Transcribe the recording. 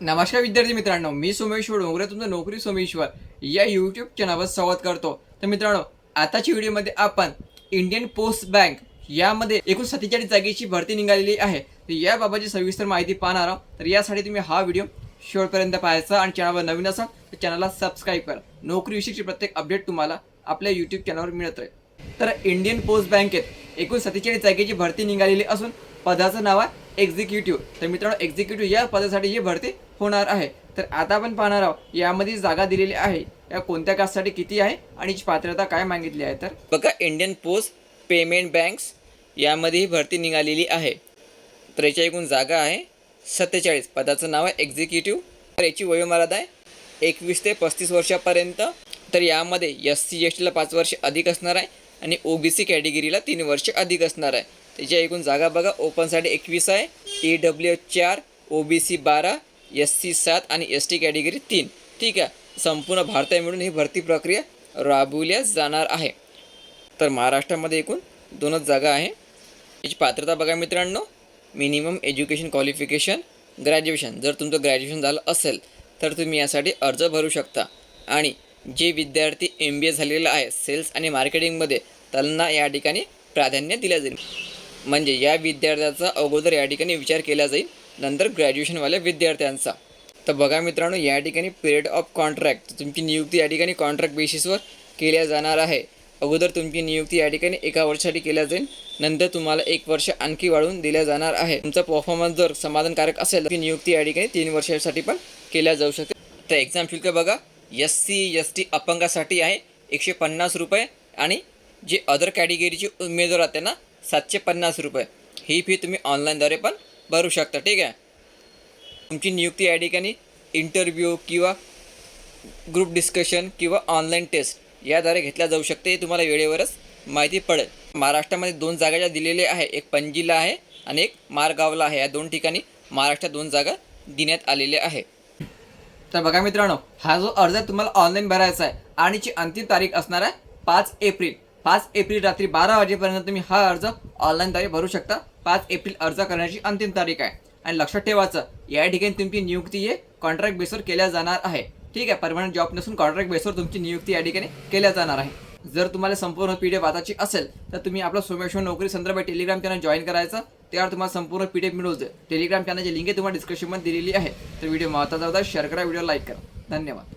नमस्कार विद्यार्थी मित्रांनो मी सोमेश्वर डोंगरे तुमचं नोकरी सोमेश्वर या यूट्यूब चॅनलवर संवाद करतो. तर मित्रांनो आताच्या व्हिडिओमध्ये आपण इंडियन पोस्ट बँक यामध्ये एकूण सत्तेचाळीस जागेची भरती निघालेली आहे. तर याबाबतची सविस्तर माहिती पाहणार आहोत. तर यासाठी तुम्ही हा व्हिडिओ शेवटपर्यंत पाहायचा आणि चॅनलवर नवीन असाल तर चॅनलला सबस्क्राईब करा. नोकरीविषयीची प्रत्येक अपडेट तुम्हाला आपल्या यूट्यूब चॅनलवर मिळत राहील तर इंडियन पोस्ट बँकेत एकूण सत्तेचाळीस जागेची भरती निघालेली असून पदाचं नाव आहे एक्झिक्युटिव्ह तर मित्रांनो एक्झिक्युटिव्ह या पदासाठी ही भरती होणार आहे. तर आता आपण पाहणार आहोत यामध्ये जागा दिलेली आहे. या कोणत्या कास्टसाठी किती आहे आणि याची पात्रता काय मागितली आहे तर? बघा इंडियन पोस्ट पेमेंट बँक्स यामध्ये ही भरती निघालेली आहे. तर याच्या एकूण जागा आहे. सत्तेचाळीस पदाचं नाव आहे एक्झिक्युटिव्ह तर याची वयोमर्यादा आहे एकवीस ते पस्तीस वर्षापर्यंत. तर यामध्ये एस सी एस टीला पाच वर्ष अधिक असणार आहे आणि ओ बी सी कॅटेगरीला तीन वर्ष अधिक असणार आहे. त्याच्या एकूण जागा बघा ओपनसाठी एकवीस आहे. ई डब्ल्यू चार ओ बी सी बारा एस सी सात आणि एस टी कॅटेगरी तीन. ठीक आहे? संपूर्ण भारतात मिळून ही भरती प्रक्रिया राबवल्या जाणार आहे. तर महाराष्ट्रामध्ये एकूण दोनच जागा आहे. याची पात्रता बघा मित्रांनो. मिनिमम एज्युकेशन क्वालिफिकेशन ग्रॅज्युएशन जर तुमचं ग्रॅज्युएशन झालं असेल तर तुम्ही यासाठी अर्ज भरू शकता. आणि जे विद्यार्थी एम बी ए झालेलं आहे सेल्स आणि मार्केटिंगमध्ये त्यांना या ठिकाणी प्राधान्य दिल्या जाईल. म्हणजे या विद्यार्थ्याचा अगोदर या ठिकाणी विचार केला जाईल. नंतर ग्रॅज्युएशनवाल्या विद्यार्थ्यांचा. तर बघा मित्रांनो या ठिकाणी पिरियड ऑफ कॉन्ट्रॅक्ट तुमची नियुक्ती या ठिकाणी कॉन्ट्रॅक्ट बेसिसवर केल्या जाणार आहे. अगोदर तुमची नियुक्ती या ठिकाणी एका वर्षासाठी केल्या जाईल. नंतर तुम्हाला एक वर्ष आणखी वाढवून दिल्या जाणार आहे. तुमचा परफॉर्मन्स जर समाधानकारक असेल तर नियुक्ती या ठिकाणी तीन वर्षासाठी पण केल्या जाऊ शकते. तर एक्झाम शुल्क बघा एस सी एस टी अपंगासाठी आहे एकशे पन्नास रुपये आणि जे अदर कॅटेगरीचे उमेदवार आहेत त्यांना सातशे पन्नास रुपये. ही फी तुम्ही ऑनलाईनद्वारे पण भरू शकता ठीक आहे? तुमची नियुक्ती या ठिकाणी इंटरव्ह्यू किंवा ग्रुप डिस्कशन किंवा ऑनलाईन टेस्ट याद्वारे घेतल्या जाऊ शकते हे तुम्हाला वेळेवरच माहिती पडेल. महाराष्ट्रामध्ये दोन जागा ज्या दिलेल्या आहे एक पणजीला आहे आणि एक मारगावला आहे. या दोन ठिकाणी महाराष्ट्रात दोन जागा देण्यात आलेल्या आहे. तर बघा मित्रांनो हा जो अर्ज आहे तुम्हाला ऑनलाईन भरायचा आहे आणि ची अंतिम तारीख असणार आहे पाच एप्रिल. पाच एप्रिल रात्री बारा वाजेपर्यंत तुम्ही हा अर्ज ऑनलाईनद्वारे भरू शकता. पाच एप्रिल अर्ज करण्याची अंतिम तारीख आहे. आणि लक्षात ठेवायचं या ठिकाणी तुमची नियुक्ती हे कॉन्ट्रॅक्ट बेसवर केल्या जाणार आहे. ठीक आहे परमनंट जॉब नसून कॉन्ट्रॅक्ट बेसवर तुमची नियुक्ती या ठिकाणी केल्या जाणार आहे. जर तुम्हाला संपूर्ण पी डी एफ वाचायची असेल तर तुम्ही आपला सोमेश्वर नोकरी संदर्भात टेलिग्राम चॅनल जॉईन करायचं. त्यावर तुम्हाला संपूर्ण पी डी एफ मिळवते टेलिग्राम चॅनलची लिंक आहे तुम्हाला डिस्क्रिप्शनमध्ये दिलेली आहे. तर व्हिडिओ महत्त्वाचा होता शेअर करा व्हिडिओ लाईक करा. धन्यवाद.